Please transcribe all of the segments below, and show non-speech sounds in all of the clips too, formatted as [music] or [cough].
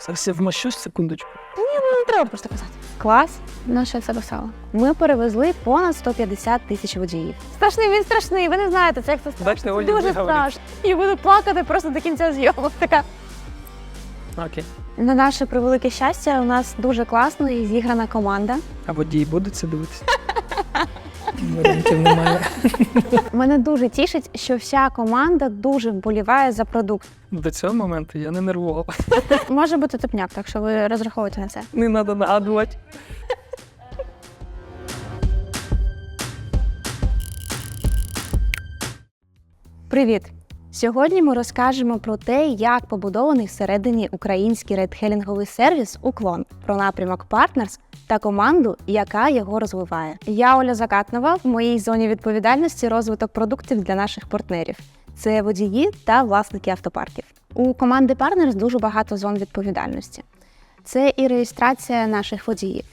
Зараз я вмощусь секундочку. Ні, ну Не треба просто казати. Клас, ну що це писало. Ми перевезли понад 150 тисяч водіїв. Страшний він страшний. Ви не знаєте, це як це страшно. Олі дуже страшно. І буду плакати просто до кінця зйомок. Така Окей. на наше превелике щастя, у нас дуже класно і зіграна команда. А водії будуть це дивитися? [laughs] Варіантів немає. Мене дуже тішить, що вся команда дуже вболіває за продукт. До цього моменту я не нервував. Може бути топняк, так що ви розраховуєте на це. Не треба нагадувати. Привіт! Сьогодні ми розкажемо про те, як побудований всередині український редхелінговий сервіс Уклон, про напрямок Partners та команду, яка його розвиває. Я Оля Закатнова в моїй зоні відповідальності розвиток продуктів для наших партнерів. Це водії та власники автопарків. У команди Partners дуже багато зон відповідальності. Це і реєстрація наших водіїв.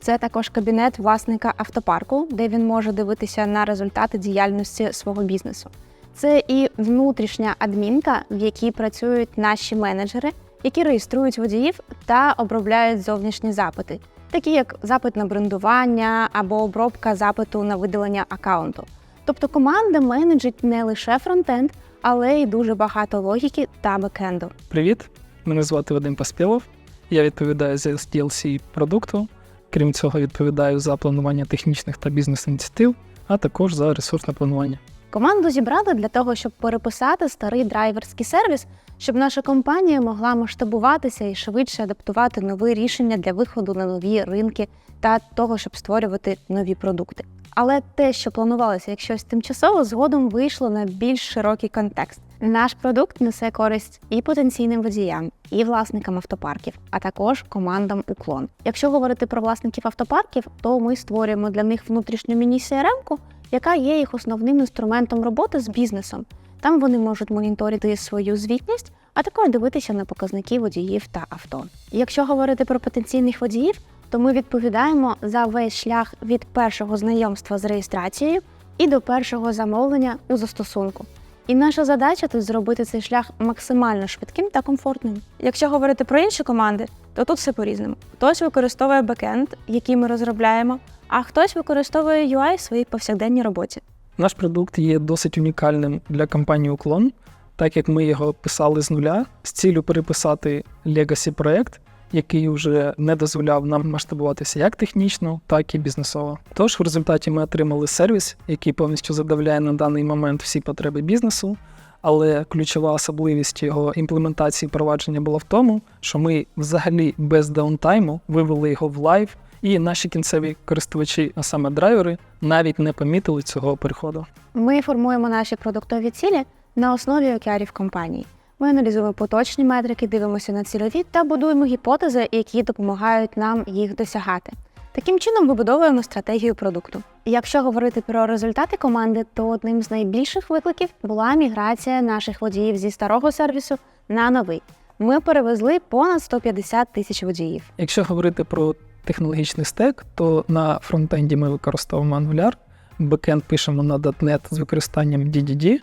Це також кабінет власника автопарку, де він може дивитися на результати діяльності свого бізнесу. Це і внутрішня адмінка, в якій працюють наші менеджери, які реєструють водіїв та обробляють зовнішні запити, такі як запит на брендування або обробка запиту на видалення аккаунту. Тобто команда менеджить не лише фронтенд, але й дуже багато логіки та бекенду. Привіт, мене звати Вадим Паспілов. Я відповідаю за DLC продукту. Крім цього, відповідаю за планування технічних та бізнес-ініціатив, а також за ресурсне планування. Команду зібрали для того, щоб переписати старий драйверський сервіс, щоб наша компанія могла масштабуватися і швидше адаптувати нові рішення для виходу на нові ринки та того, щоб створювати нові продукти. Але те, що планувалося як щось тимчасово, згодом вийшло на більш широкий контекст. Наш продукт несе користь і потенційним водіям, і власникам автопарків, а також командам уклон. Якщо говорити про власників автопарків, то ми створюємо для них внутрішню міні-CRM-ку, яка є їх основним інструментом роботи з бізнесом. Там вони можуть моніторити свою звітність, а також дивитися на показники водіїв та авто. Якщо говорити про потенційних водіїв, то ми відповідаємо за весь шлях від першого знайомства з реєстрацією і до першого замовлення у застосунку. І наша задача тут зробити цей шлях максимально швидким та комфортним. Якщо говорити про інші команди, то тут все по-різному. Хтось використовує бекенд, який ми розробляємо, а хтось використовує UI в своїй повсякденній роботі. Наш продукт є досить унікальним для компанії Уклон, так як ми його писали з нуля з ціллю переписати legacy проект, який вже не дозволяв нам масштабуватися як технічно, так і бізнесово. Тож в результаті ми отримали сервіс, який повністю задовляє на даний момент всі потреби бізнесу. Але ключова особливість його імплементації провадження була в тому, що ми взагалі без даунтайму вивели його в лайв, і наші кінцеві користувачі, а саме драйвери, навіть не помітили цього переходу. Ми формуємо наші продуктові цілі на основі океарів компанії. Ми аналізуємо поточні метрики, дивимося на цільові та будуємо гіпотези, які допомагають нам їх досягати. Таким чином вибудовуємо стратегію продукту. Якщо говорити про результати команди, то одним з найбільших викликів була міграція наших водіїв зі старого сервісу на новий. Ми перевезли понад 150 тисяч водіїв. Якщо говорити про технологічний стек, то на фронтенді ми використовуємо Angular, бекенд пишемо на .NET з використанням DDD,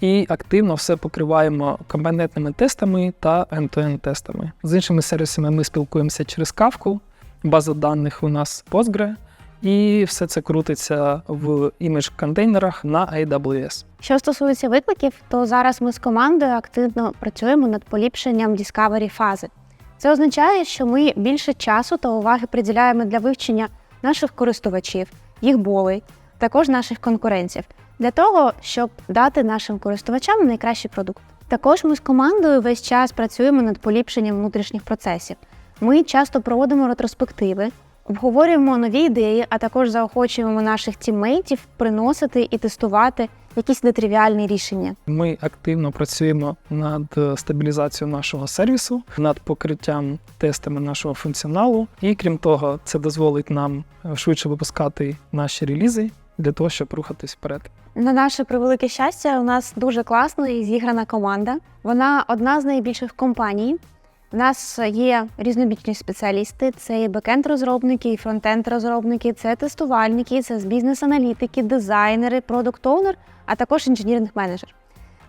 і активно все покриваємо компонентними тестами та end-to-end тестами. З іншими сервісами ми спілкуємося через Kafka, база даних у нас Postgre, і все це крутиться в імідж контейнерах на AWS. Що стосується викликів, то зараз ми з командою активно працюємо над поліпшенням discovery фази. Це означає, що ми більше часу та уваги приділяємо для вивчення наших користувачів, їх болей, також наших конкурентів, для того, щоб дати нашим користувачам найкращий продукт. Також ми з командою весь час працюємо над поліпшенням внутрішніх процесів. Ми часто проводимо ретроспективи, обговорюємо нові ідеї, а також заохочуємо наших тіммейтів приносити і тестувати якісь нетривіальні рішення. Ми активно працюємо над е, стабілізацією нашого сервісу, над покриттям тестами нашого функціоналу. І крім того, це дозволить нам е, швидше випускати наші релізи для того, щоб рухатись вперед. На наше превелике щастя, у нас дуже класна і зіграна команда. Вона одна з найбільших компаній. У нас є різнобічні спеціалісти: це і бекенд-розробники, і фронтенд-розробники, це тестувальники, це з бізнес-аналітики, дизайнери, продукт-оунер, а також інженіринг-менеджер.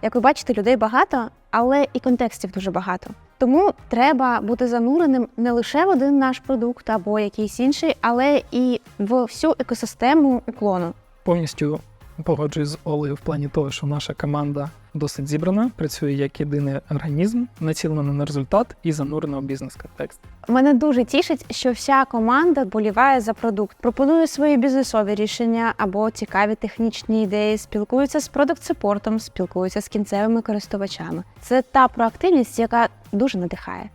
Як ви бачите, людей багато, але і контекстів дуже багато. Тому треба бути зануреним не лише в один наш продукт або якийсь інший, але і в всю екосистему уклону. Повністю погоджуюсь з Олею в плані того, що наша команда досить зібрана, працює як єдиний організм, націлена на результат і занурена в бізнес-контекст. Мене дуже тішить, що вся команда боліває за продукт, пропонує свої бізнесові рішення або цікаві технічні ідеї, спілкується з продакт-сепортом, спілкується з кінцевими користувачами. Це та проактивність, яка дуже надихає.